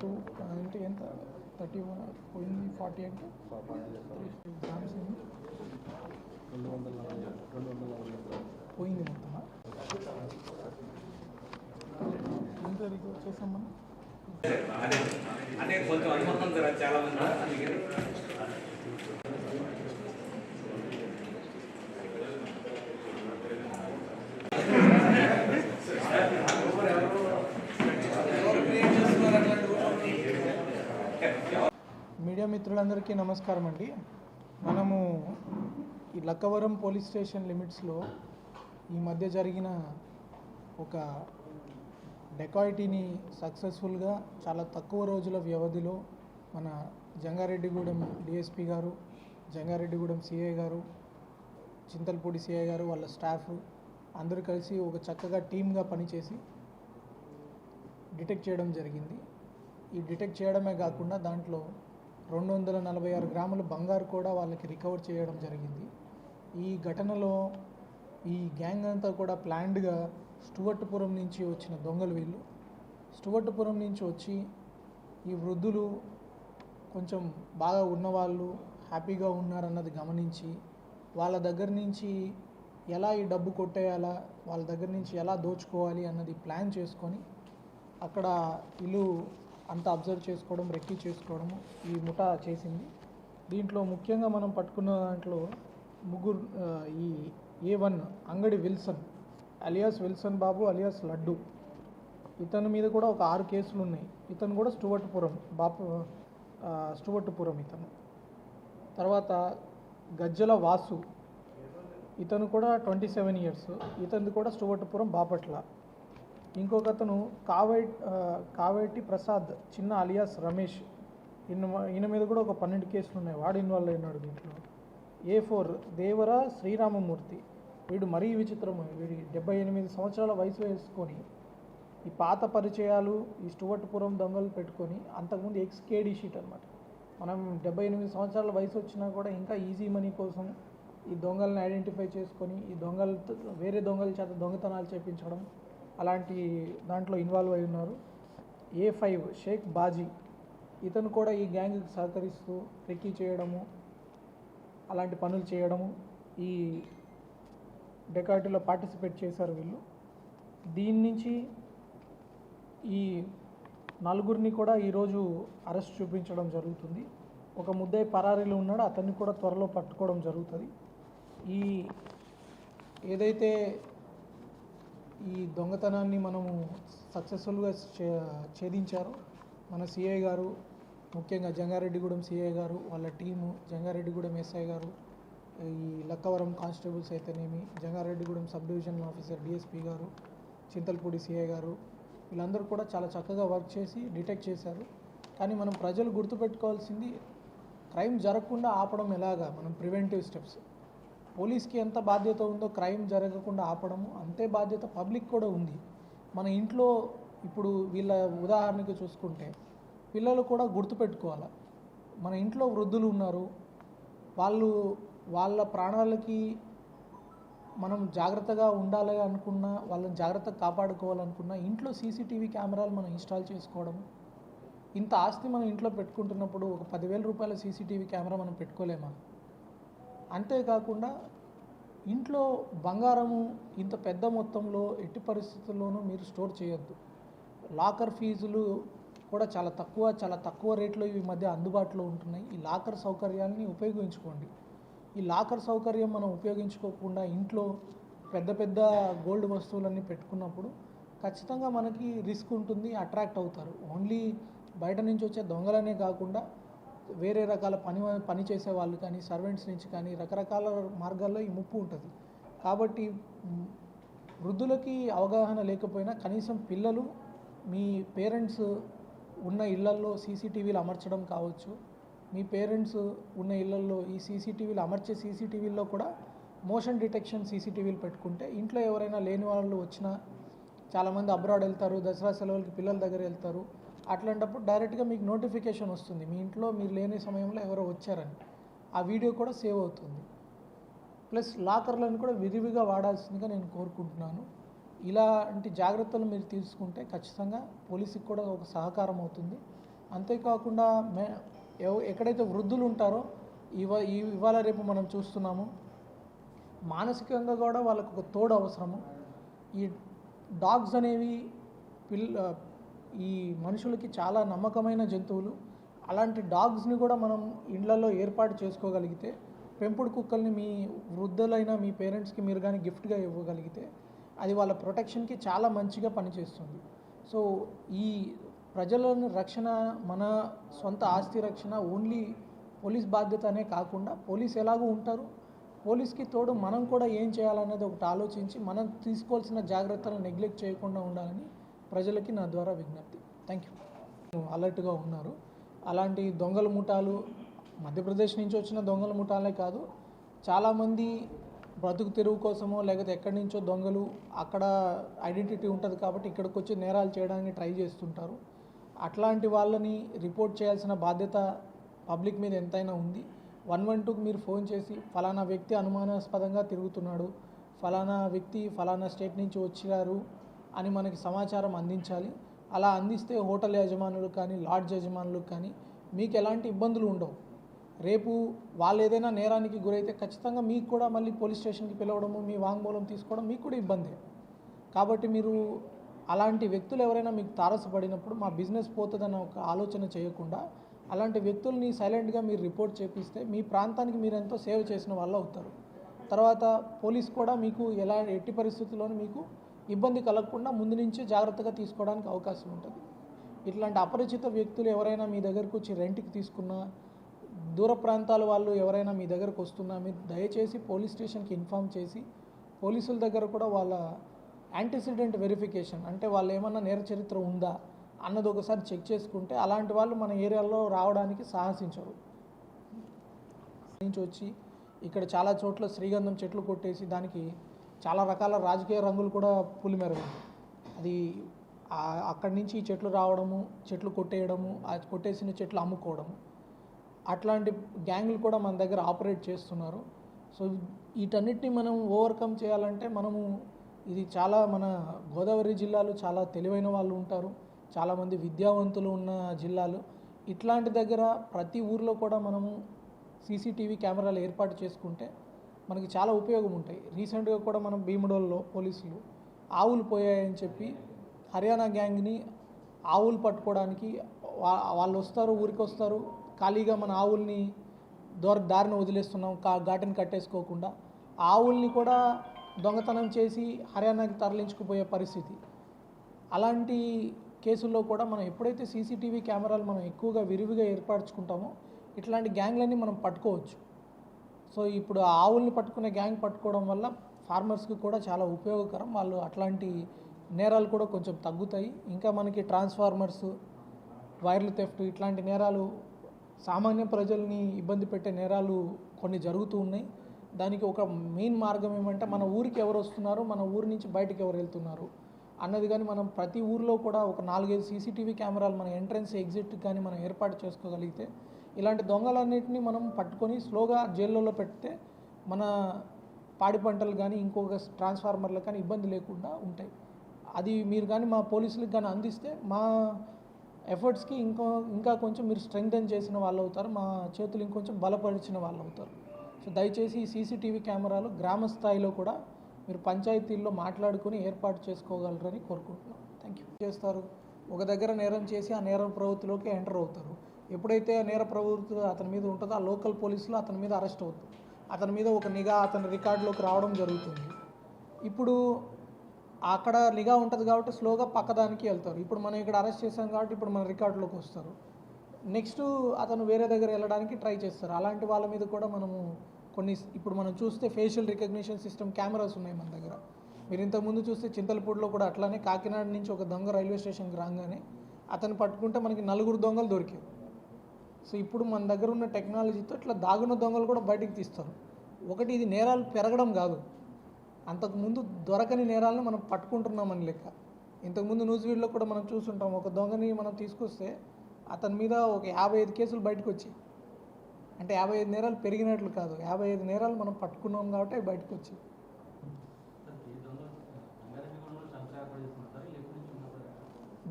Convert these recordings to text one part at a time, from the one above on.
Two అంటే ఎంత thirty one పోయింది ఫార్టీ అంటే? పోయింది మొత్తమా? ఎంత చేసాం మనం? అంటే కొంచెం అనుమానం చాలా మంది మిత్రులందరికీ నమస్కారం అండి. మనము ఈ లక్కవరం పోలీస్ స్టేషన్ లిమిట్స్లో ఈ మధ్య జరిగిన ఒక డెకాయిటీని సక్సెస్ఫుల్గా చాలా తక్కువ రోజుల వ్యవధిలో మన జంగారెడ్డిగూడెం డిఎస్పి గారు జంగారెడ్డిగూడెం సిఐ గారు చింతలపూడి సిఐ గారు వాళ్ళ స్టాఫ్ అందరూ కలిసి ఒక చక్కగా టీమ్గా పనిచేసి డిటెక్ట్ చేయడం జరిగింది. ఈ డిటెక్ట్ చేయడమే కాకుండా దాంట్లో రెండు వందల నలభై ఆరు గ్రాముల బంగారు కూడా వాళ్ళకి రికవర్ చేయడం జరిగింది. ఈ ఘటనలో ఈ గ్యాంగ్ అంతా కూడా ప్లాన్డ్గా స్టువర్ట్పురం నుంచి వచ్చిన దొంగలు వీళ్ళు. స్టువర్ట్పురం నుంచి వచ్చి ఈ వృద్ధులు కొంచెం బాగా ఉన్నవాళ్ళు హ్యాపీగా ఉన్నారన్నది గమనించి వాళ్ళ దగ్గర నుంచి ఎలా ఈ డబ్బు కొట్టేయాలా వాళ్ళ దగ్గర నుంచి ఎలా దోచుకోవాలి అన్నది ప్లాన్ చేసుకొని అక్కడ ఇల్లు అంత అబ్జర్వ్ చేసుకోవడం రెక్కీ చేసుకోవడము ఈ ముఠా చేసింది. దీంట్లో ముఖ్యంగా మనం పట్టుకున్న దాంట్లో ముగ్గురు ఈ A one Angadi Wilson alias Wilson Babu alias Laddu. ఇతని మీద కూడా ఒక ఆరు కేసులు ఉన్నాయి. ఇతను కూడా స్టువర్ట్పురం బాపు స్టువర్ట్పురం ఇతను. తర్వాత గజ్జల వాసు ఇతను కూడా ట్వంటీ సెవెన్ ఇయర్స్ ఇతనిది కూడా స్టువర్ట్పురం బాపట్ల. ఇంకొక అతను కావే కావేటి ప్రసాద్ చిన్న అలియాస్ రమేష్. ఈయన ఈయన మీద కూడా ఒక పన్నెండు కేసులు ఉన్నాయి. వాడు ఇన్వాల్వ్ అయినాడు దీంట్లో. A four Devara Sriramamurthy. వీడు మరీ విచిత్రం వీడి డెబ్బై ఎనిమిది సంవత్సరాల వయసు వేసుకొని ఈ పాత పరిచయాలు ఈ స్టువర్ట్పురం దొంగలు పెట్టుకొని అంతకుముందు ఎక్స్కేడీ షీట్ అనమాట మనం డెబ్బై ఎనిమిది సంవత్సరాల వయసు వచ్చినా కూడా ఇంకా ఈజీ మనీ కోసం ఈ దొంగల్ని ఐడెంటిఫై చేసుకొని ఈ దొంగలు వేరే దొంగల చేత దొంగతనాలు చేపించడం అలాంటి దాంట్లో ఇన్వాల్వ్ అయి ఉన్నారు. A five Shaik Baji. ఇతను కూడా ఈ గ్యాంగ్కి సహకరిస్తూ రెక్కీ చేయడము అలాంటి పనులు చేయడము ఈ డెకాటిలో పార్టిసిపేట్ చేశారు వీళ్ళు. దీని నుంచి ఈ నలుగురిని కూడా ఈరోజు అరెస్ట్ చూపించడం జరుగుతుంది. ఒక ముద్దాయి పరారీలో ఉన్నాడు అతన్ని కూడా త్వరలో పట్టుకోవడం జరుగుతుంది. ఈ ఏదైతే ఈ దొంగతనాన్ని మనము సక్సెస్ఫుల్గా చే మన సిఐ గారు ముఖ్యంగా జంగారెడ్డిగూడెం సిఐ గారు వాళ్ళ టీము జంగారెడ్డిగూడెం ఎస్ఐ గారు ఈ లక్కవరం కానిస్టేబుల్స్ అయితేనేమి Jangareddygudem sub division officer DSP గారు చింతలపూడి సిఐ గారు వీళ్ళందరూ కూడా చాలా చక్కగా వర్క్ చేసి డిటెక్ట్ చేశారు. కానీ మనం ప్రజలు గుర్తుపెట్టుకోవాల్సింది క్రైమ్ జరగకుండా ఆపడం ఎలాగా? మనం ప్రివెంటివ్ స్టెప్స్. పోలీస్కి ఎంత బాధ్యత ఉందో క్రైమ్ జరగకుండా ఆపడము అంతే బాధ్యత పబ్లిక్ కూడా ఉంది. మన ఇంట్లో ఇప్పుడు వీళ్ళ ఉదాహరణకి చూసుకుంటే పిల్లలు కూడా గుర్తుపెట్టుకోవాలి మన ఇంట్లో వృద్ధులు ఉన్నారు. వాళ్ళు వాళ్ళ ప్రాణాలకి మనం జాగ్రత్తగా ఉండాలి అనుకున్నా వాళ్ళని జాగ్రత్తగా కాపాడుకోవాలనుకున్నా ఇంట్లో సీసీటీవీ కెమెరాలు మనం ఇన్స్టాల్ చేసుకోవడం ఇంత ఆస్తి మనం ఇంట్లో పెట్టుకుంటున్నప్పుడు ఒక పదివేల రూపాయల సీసీటీవీ కెమెరా మనం పెట్టుకోలేమా? అంతేకాకుండా ఇంట్లో బంగారము ఇంత పెద్ద మొత్తంలో ఎట్టి పరిస్థితుల్లోనూ మీరు స్టోర్ చేయొద్దు. లాకర్ ఫీజులు కూడా చాలా తక్కువ చాలా తక్కువ రేట్లో ఈ మధ్య అందుబాటులో ఉంటున్నాయి. ఈ లాకర్ సౌకర్యాన్ని ఉపయోగించుకోండి. ఈ లాకర్ సౌకర్యం మనం ఉపయోగించుకోకుండా ఇంట్లో పెద్ద పెద్ద గోల్డ్ వస్తువులన్నీ పెట్టుకున్నప్పుడు ఖచ్చితంగా మనకి రిస్క్ ఉంటుంది అట్రాక్ట్ అవుతారు. ఓన్లీ బయట నుంచి వచ్చే దొంగలనే కాకుండా వేరే రకాల పని పని చేసే వాళ్ళు కానీ సర్వెంట్స్ నుంచి కానీ రకరకాల మార్గాల్లో ఈ ముప్పు ఉంటుంది. కాబట్టి వృద్ధులకి అవగాహన లేకపోయినా కనీసం పిల్లలు మీ పేరెంట్స్ ఉన్న ఇళ్ళల్లో సీసీటీవీలు అమర్చడం కావచ్చు. మీ పేరెంట్స్ ఉన్న ఇళ్ళల్లో ఈ సీసీటీవీలు అమర్చే సీసీటీవీల్లో కూడా మోషన్ డిటెక్షన్ సీసీటీవీలు పెట్టుకుంటే ఇంట్లో ఎవరైనా లేని వాళ్ళు వచ్చినా చాలామంది అబ్రాడ్ వెళ్తారు దసరా సెలవులకి పిల్లల దగ్గర వెళ్తారు. అట్లాంటప్పుడు డైరెక్ట్గా మీకు నోటిఫికేషన్ వస్తుంది. మీ ఇంట్లో మీరు లేని సమయంలో ఎవరో వచ్చారని. ఆ వీడియో కూడా సేవ్ అవుతుంది. ప్లస్ లాకర్లను కూడా విరివిగా వాడాల్సిందిగా నేను కోరుకుంటున్నాను. ఇలాంటి జాగ్రత్తలు మీరు తీసుకుంటే ఖచ్చితంగా పోలీసుకి కూడా ఒక సహకారం అవుతుంది. అంతేకాకుండా మే ఎవ- ఎక్కడైతే వృద్ధులు ఉంటారో ఇవ ఈ- ఇవాళ రేపు మనం చూస్తున్నాము మానసికంగా కూడా వాళ్ళకు ఒక తోడు అవసరము. ఈ డాగ్స్ అనేవి పిల్ల ఈ మనుషులకి చాలా నమ్మకమైన జంతువులు. అలాంటి డాగ్స్ని కూడా మనం ఇండ్లలో ఏర్పాటు చేసుకోగలిగితే పెంపుడు కుక్కల్ని మీ వృద్ధులైన మీ పేరెంట్స్కి మీరు కానీ గిఫ్ట్గా ఇవ్వగలిగితే అది వాళ్ళ ప్రొటెక్షన్కి చాలా మంచిగా పనిచేస్తుంది. సో ఈ ప్రజలను రక్షణ మన సొంత ఆస్తి రక్షణ ఓన్లీ పోలీస్ బాధ్యత అనే కాకుండా పోలీస్ ఎలాగో ఉంటారు? పోలీస్కి తోడు మనం కూడా ఏం చేయాలనేది ఒకటి ఆలోచించి మనం తీసుకోవాల్సిన జాగ్రత్తలను నెగ్లెక్ట్ చేయకుండా ఉండాలని ప్రజలకి నా ద్వారా విజ్ఞప్తి. థ్యాంక్ యూ అలర్ట్గా ఉన్నారు. అలాంటి దొంగల ముఠాలు మధ్యప్రదేశ్ నుంచి వచ్చిన దొంగల ముఠాలే కాదు చాలామంది బ్రతుకు తెరువు కోసమో లేకపోతే ఎక్కడి నుంచో దొంగలు అక్కడ ఐడెంటిటీ ఉంటుంది కాబట్టి ఇక్కడికి వచ్చి నేరాలు చేయడానికి ట్రై చేస్తుంటారు. అట్లాంటి వాళ్ళని రిపోర్ట్ చేయాల్సిన బాధ్యత పబ్లిక్ మీద ఎంతైనా ఉంది. వన్ వన్ టూకి మీరు ఫోన్ చేసి ఫలానా వ్యక్తి అనుమానాస్పదంగా తిరుగుతున్నాడు ఫలానా వ్యక్తి ఫలానా స్టేట్ నుంచి వచ్చారు అని మనకి సమాచారం అందించాలి. అలా అందిస్తే హోటల్ యజమానులు కానీ లాడ్జ్ యజమానులు కానీ మీకు ఎలాంటి ఇబ్బందులు ఉండవు. రేపు వాళ్ళు ఏదైనా నేరానికి గురైతే ఖచ్చితంగా మీకు కూడా మళ్ళీ పోలీస్ స్టేషన్కి పిలవడము మీ వాంగ్మూలం తీసుకోవడం మీకు కూడా ఇబ్బందే. కాబట్టి మీరు అలాంటి వ్యక్తులు ఎవరైనా మీకు తారసపడినప్పుడు మా బిజినెస్ పోతుందన్న ఒక ఆలోచన చేయకుండా అలాంటి వ్యక్తుల్ని సైలెంట్గా మీరు రిపోర్ట్ చేపిస్తే మీ ప్రాంతానికి మీరు ఎంతో సేవ చేసిన వాళ్ళు అవుతారు. తర్వాత పోలీస్ కూడా మీకు ఎలా ఎట్టి పరిస్థితుల్లోనూ మీకు ఇబ్బంది కలగకుండా ముందు నుంచే జాగ్రత్తగా తీసుకోవడానికి అవకాశం ఉంటుంది. ఇట్లాంటి అపరిచిత వ్యక్తులు ఎవరైనా మీ దగ్గరకు వచ్చి రెంట్కి తీసుకున్నా దూర ప్రాంతాల వాళ్ళు ఎవరైనా మీ దగ్గరకు వస్తున్నా మీరు దయచేసి పోలీస్ స్టేషన్కి ఇన్ఫామ్ చేసి పోలీసుల దగ్గర కూడా వాళ్ళ యాంటిసిడెంట్ వెరిఫికేషన్ అంటే వాళ్ళు ఏమన్నా నేర చరిత్ర ఉందా అన్నది ఒకసారి చెక్ చేసుకుంటే అలాంటి వాళ్ళు మన ఏరియాలో రావడానికి సాహసించరు. నుంచి వచ్చి ఇక్కడ చాలా చోట్ల శ్రీగంధం చెట్లు కొట్టేసి దానికి చాలా రకాల రాజకీయ రంగులు కూడా పులిమెరగదు అది అక్కడి నుంచి చెట్లు రావడము చెట్లు కొట్టేయడము కొట్టేసిన చెట్లు అమ్ముకోవడము. అట్లాంటి గ్యాంగులు కూడా మన దగ్గర ఆపరేట్ చేస్తున్నారు. సో వీటన్నిటిని మనం ఓవర్కమ్ చేయాలంటే మనము ఇది చాలా మన గోదావరి జిల్లాలో చాలా తెలివైన వాళ్ళు ఉంటారు. చాలామంది విద్యావంతులు ఉన్న జిల్లాలు. ఇట్లాంటి దగ్గర ప్రతి ఊర్లో కూడా మనము సీసీటీవీ కెమెరాలు ఏర్పాటు చేసుకుంటే మనకి చాలా ఉపయోగం ఉంటాయి రీసెంట్గా కూడా మనం భీముడోల్లో పోలీసులు ఆవులు పోయాయని చెప్పి హర్యానా గ్యాంగ్ని ఆవులు పట్టుకోవడానికి వాళ్ళు వస్తారు ఊరికి వస్తారు ఖాళీగా మన ఆవుల్ని దోర దారిని వదిలేస్తున్నాం కా ఘాటిని కట్టేసుకోకుండా ఆవుల్ని కూడా దొంగతనం చేసి హర్యానాకి తరలించుకుపోయే పరిస్థితి. అలాంటి కేసుల్లో కూడా మనం ఎప్పుడైతే సీసీటీవీ కెమెరాలు మనం ఎక్కువగా విరివిగా ఏర్పరచుకుంటామో ఇట్లాంటి గ్యాంగ్లన్నీ మనం పట్టుకోవచ్చు. సో ఇప్పుడు ఆవుల్ని పట్టుకునే గ్యాంగ్ పట్టుకోవడం వల్ల ఫార్మర్స్కి కూడా చాలా ఉపయోగకరం. వాళ్ళు అట్లాంటి నేరాలు కూడా కొంచెం తగ్గుతాయి. ఇంకా మనకి ట్రాన్స్ఫార్మర్స్ వైర్లు థెఫ్ట్ ఇట్లాంటి నేరాలు సామాన్య ప్రజల్ని ఇబ్బంది పెట్టే నేరాలు కొన్ని జరుగుతూ ఉన్నాయి. దానికి ఒక మెయిన్ మార్గం ఏమంటే మన ఊరికి ఎవరు వస్తున్నారు మన ఊరి నుంచి బయటకు ఎవరు వెళ్తున్నారు అన్నది కానీ మనం ప్రతి ఊర్లో కూడా ఒక నాలుగైదు సీసీటీవీ కెమెరాలు మన ఎంట్రన్స్ ఎగ్జిట్ కానీ మనం ఏర్పాటు చేసుకోగలిగితే ఇలాంటి దొంగలన్నింటినీ మనం పట్టుకొని స్లోగా జైల్లో పెడితే మన పాడి పంటలు కానీ ఇంకొక ట్రాన్స్ఫార్మర్లకు కానీ ఇబ్బంది లేకుండా ఉంటాయి. అది మీరు కానీ మా పోలీసులకు కానీ అందిస్తే మా ఎఫర్ట్స్కి ఇంకో ఇంకా కొంచెం మీరు స్ట్రెంగ్థెన్ చేసిన వాళ్ళు అవుతారు మా చేతులు ఇంకొంచెం బలపరిచిన వాళ్ళు అవుతారు సో దయచేసి ఈ సీసీటీవీ కెమెరాలు గ్రామ స్థాయిలో కూడా మీరు పంచాయతీల్లో మాట్లాడుకుని ఏర్పాటు చేసుకోగలరని కోరుకుంటున్నాం. థ్యాంక్ యూ చేస్తారు. ఒక దగ్గర నేరం చేసి ఆ నేరం ప్రవృత్తిలోకి ఎంటర్ అవుతారు. ఎప్పుడైతే నేర ప్రవృత్తి అతని మీద ఉంటుందో ఆ లోకల్ పోలీసులు అతని మీద అరెస్ట్ అవుతారు. అతని మీద ఒక నిఘా అతని రికార్డులోకి రావడం జరుగుతుంది. ఇప్పుడు అక్కడ నిఘా ఉంటుంది కాబట్టి స్లోగా పక్కదానికి వెళ్తారు. ఇప్పుడు మనం ఇక్కడ అరెస్ట్ చేసాం కాబట్టి ఇప్పుడు మన రికార్డులోకి వస్తారు. నెక్స్ట్ అతను వేరే దగ్గర వెళ్ళడానికి ట్రై చేస్తారు. అలాంటి వాళ్ళ మీద కూడా మనము కొన్ని ఇప్పుడు మనం చూస్తే ఫేషియల్ రికగ్నిషన్ సిస్టమ్ కెమెరాస్ ఉన్నాయి మన దగ్గర. మీరు ఇంతకుముందు చూస్తే చింతలపూడిలో కూడా అట్లానే కాకినాడ నుంచి ఒక దొంగ రైల్వే స్టేషన్కి రాగానే అతను పట్టుకుంటే మనకి నలుగురు దొంగలు దొరికారు. సో ఇప్పుడు మన దగ్గర ఉన్న టెక్నాలజీతో ఇట్లా దాగున్న దొంగలు కూడా బయటికి తీస్తారు. ఒకటి ఇది నేరాలు పెరగడం కాదు. అంతకుముందు దొరకని నేరాలను మనం పట్టుకుంటున్నామని లెక్క. ఇంతకుముందు న్యూస్ వీడియోలో కూడా మనం చూస్తుంటాం ఒక దొంగని మనం తీసుకొస్తే అతని మీద ఒక యాభై ఐదు కేసులు బయటకు వచ్చాయి. అంటే యాభై ఐదు నేరాలు పెరిగినట్లు కాదు యాభై ఐదు నేరాలు మనం పట్టుకున్నాం కాబట్టి అవి బయటకు వచ్చాయి.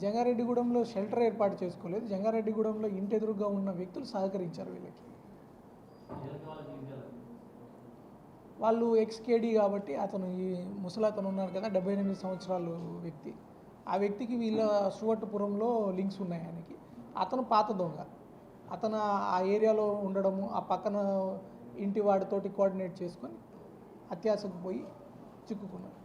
జంగారెడ్డిగూడెంలో షెల్టర్ ఏర్పాటు చేసుకోలేదు. జంగారెడ్డిగూడెంలో ఇంటి ఎదురుగా ఉన్న వ్యక్తులు సహకరించారు వీళ్ళకి. వాళ్ళు ఎక్స్కేడి కాబట్టి అతను ఈ ముసలాతను ఉన్నారు కదా డెబ్బై ఎనిమిది సంవత్సరాలు వ్యక్తి. ఆ వ్యక్తికి వీళ్ళ సువట్టుపురంలో లింక్స్ ఉన్నాయి ఆయనకి. అతను పాత దొంగ. అతను ఆ ఏరియాలో ఉండడము ఆ పక్కన ఇంటి వాడితోటి కోఆర్డినేట్ చేసుకొని అత్యాశకు పోయి చిక్కుకున్నాడు.